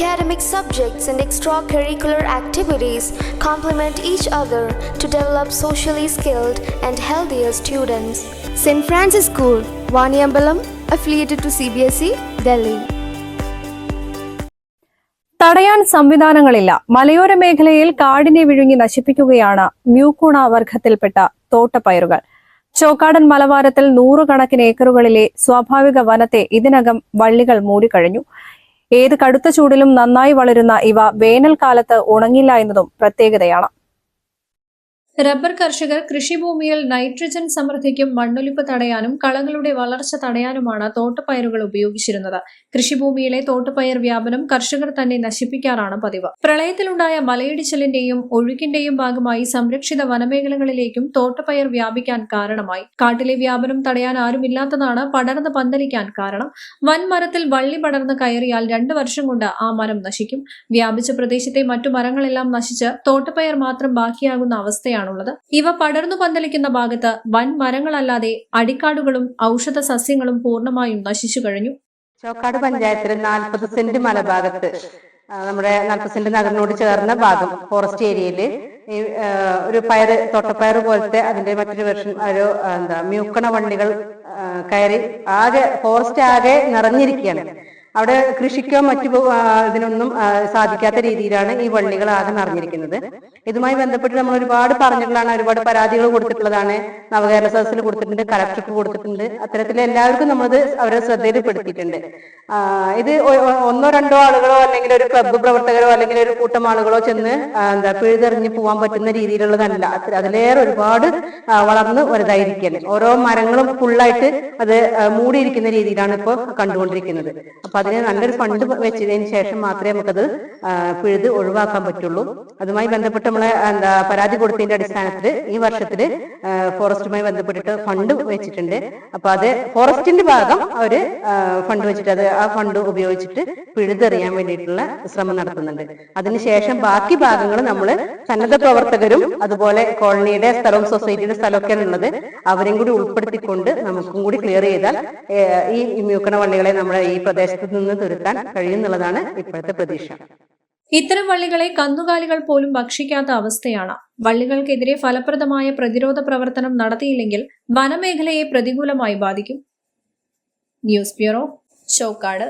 Academic subjects and extracurricular activities complement each other to develop socially skilled and healthier students. St. Francis School, Vaniambalam, affiliated to CBSE, Delhi. തടയാൻ സംവിധാനങ്ങളില്ല മലയോര മേഖലയിൽ കാടിനെ വിഴുങ്ങി നശിപ്പിക്കുകയാണ് മ്യൂക്കൂണ വർഗത്തിൽപ്പെട്ട തോട്ടപ്പയറുകൾ ചോക്കാടൻ മലവാരത്തിൽ നൂറുകണക്കിന് ഏക്കറുകളിലെ സ്വാഭാവിക വനത്തെ ഇതിനകം വള്ളികൾ മൂടിക്കഴിഞ്ഞു ഏത് കടുത്ത ചൂടിലും നന്നായി വളരുന്ന ഇവ വേനൽക്കാലത്ത് ഉണങ്ങില്ല എന്നതും പ്രത്യേകതയാണ്. റബ്ബർ കർഷകർ കൃഷിഭൂമിയിൽ നൈട്രജൻ സമൃദ്ധിക്കും മണ്ണൊലിപ്പ് തടയാനും കളകളുടെ വളർച്ച തടയാനുമാണ് തോട്ടപ്പയറുകൾ ഉപയോഗിച്ചിരുന്നത്. കൃഷിഭൂമിയിലെ തോട്ടപ്പയർ വ്യാപനം കർഷകർ തന്നെ നശിപ്പിക്കാറാണ് പതിവ്. പ്രളയത്തിലുണ്ടായ മലയിടിച്ചിലിന്റെയും ഒഴുക്കിന്റെയും ഭാഗമായി സംരക്ഷിത വനമേഖലകളിലേക്കും തോട്ടപ്പയർ വ്യാപിക്കാൻ കാരണമായി. കാട്ടിലെ വ്യാപനം തടയാൻ ആരുമില്ലാത്തതാണ് പടർന്ന് പന്തലിക്കാൻ കാരണം. വൻമരത്തിൽ വള്ളി പടർന്ന് കയറിയാൽ രണ്ടു വർഷം കൊണ്ട് ആ മരം നശിക്കും. വ്യാപിച്ച പ്രദേശത്തെ മറ്റു മരങ്ങളെല്ലാം നശിച്ച് തോട്ടപ്പയർ മാത്രം ബാക്കിയാകുന്ന അവസ്ഥയാണുള്ളത് ഇവ പടർന്നു പന്തലിക്കുന്ന ഭാഗത്ത് വൻ മരങ്ങളല്ലാതെ അടിക്കാടുകളും ഔഷധ സസ്യങ്ങളും പൂർണമായും നശിച്ചു കഴിഞ്ഞു. ചോക്കാട് പഞ്ചായത്തിലെ നാൽപ്പത് സെന്റ് മലഭാഗത്ത് നമ്മുടെ നാൽപ്പത് സെന്റ് നഗറിനോട് ചേർന്ന ഭാഗം ഫോറസ്റ്റ് ഏരിയയിൽ ഈ ഒരു പയർ തൊട്ടപ്പയർ പോലത്തെ അതിന്റെ മറ്റൊരു വെർഷൻ ഒരു എന്താ മ്യൂക്കണ വണ്ടികൾ കയറി ആകെ ഫോറസ്റ്റ് ആകെ നിറഞ്ഞിരിക്കുകയാണ്. അവിടെ കൃഷിക്കോ മറ്റു ഇതിനൊന്നും സാധിക്കാത്ത രീതിയിലാണ് ഈ വള്ളികൾ ആകെ നിറഞ്ഞിരിക്കുന്നത് ഇതുമായി ബന്ധപ്പെട്ട് നമ്മൾ ഒരുപാട് പറഞ്ഞിട്ടുള്ളതാണ് ഒരുപാട് പരാതികൾ കൊടുത്തിട്ടുള്ളതാണ്. നവകേരള സദസ്സിൽ കൊടുത്തിട്ടുണ്ട് കലക്ടർക്ക് കൊടുത്തിട്ടുണ്ട്. അത്തരത്തിൽ എല്ലാവർക്കും നമ്മൾ അവരെ ശ്രദ്ധയിൽപ്പെടുത്തിയിട്ടുണ്ട്. ഇത് ഒന്നോ രണ്ടോ ആളുകളോ അല്ലെങ്കിൽ ഒരു ക്ലബ്ബ് പ്രവർത്തകരോ അല്ലെങ്കിൽ ഒരു കൂട്ടം ആളുകളോ ചെന്ന് എന്താ പിഴുതെറിഞ്ഞ് പോകാൻ പറ്റുന്ന രീതിയിലുള്ളതല്ല. അതിലേറെ ഒരുപാട് വളർന്ന് വലുതായിരിക്കുകയാണ്. ഓരോ മരങ്ങളും ഫുള്ളായിട്ട് അത് മൂടിയിരിക്കുന്ന രീതിയിലാണ് ഇപ്പോൾ കണ്ടുകൊണ്ടിരിക്കുന്നത്. അപ്പൊ അതിന് നല്ലൊരു ഫണ്ട് വെച്ചതിന് ശേഷം മാത്രമേ നമുക്കത് പിഴുത് ഒഴിവാക്കാൻ പറ്റുള്ളൂ. അതുമായി ബന്ധപ്പെട്ട് നമ്മളെ എന്താ പരാതി കൊടുത്തതിന്റെ അടിസ്ഥാനത്തിൽ ഈ വർഷത്തിൽ ഫോറസ്റ്റുമായി ബന്ധപ്പെട്ടിട്ട് ഫണ്ട് വെച്ചിട്ടുണ്ട്. അപ്പൊ അത് ഫോറസ്റ്റിന്റെ ഭാഗം അവർ ഫണ്ട് വെച്ചിട്ട് അത് ആ ഫണ്ട് ഉപയോഗിച്ചിട്ട് പിഴുതെറിയാൻ വേണ്ടിയിട്ടുള്ള ശ്രമം നടത്തുന്നുണ്ട്. അതിനുശേഷം ബാക്കി ഭാഗങ്ങൾ നമ്മൾ സന്നദ്ധ പ്രവർത്തകരും അതുപോലെ കോളനിയുടെ സ്ഥലവും സൊസൈറ്റിയുടെ സ്ഥലമൊക്കെയാണ് ഉള്ളത് അവരെയും കൂടി ഉൾപ്പെടുത്തിക്കൊണ്ട് നമുക്കും കൂടി ക്ലിയർ ചെയ്താൽ ഈ മ്യൂക്കണ വള്ളികളെ നമ്മുടെ ഈ പ്രദേശത്ത് നിന്ന് തുരുത്താൻ കഴിയുന്നുള്ളതാണ് ഇപ്പോഴത്തെ പ്രതീക്ഷ. ഇത്തരം വള്ളികളെ കന്നുകാലികൾ പോലും ഭക്ഷിക്കാത്ത അവസ്ഥയാണ്. വള്ളികൾക്കെതിരെ ഫലപ്രദമായ പ്രതിരോധ പ്രവർത്തനം നടത്തിയില്ലെങ്കിൽ വനമേഖലയെ പ്രതികൂലമായി ബാധിക്കും. News bureau Chokkad.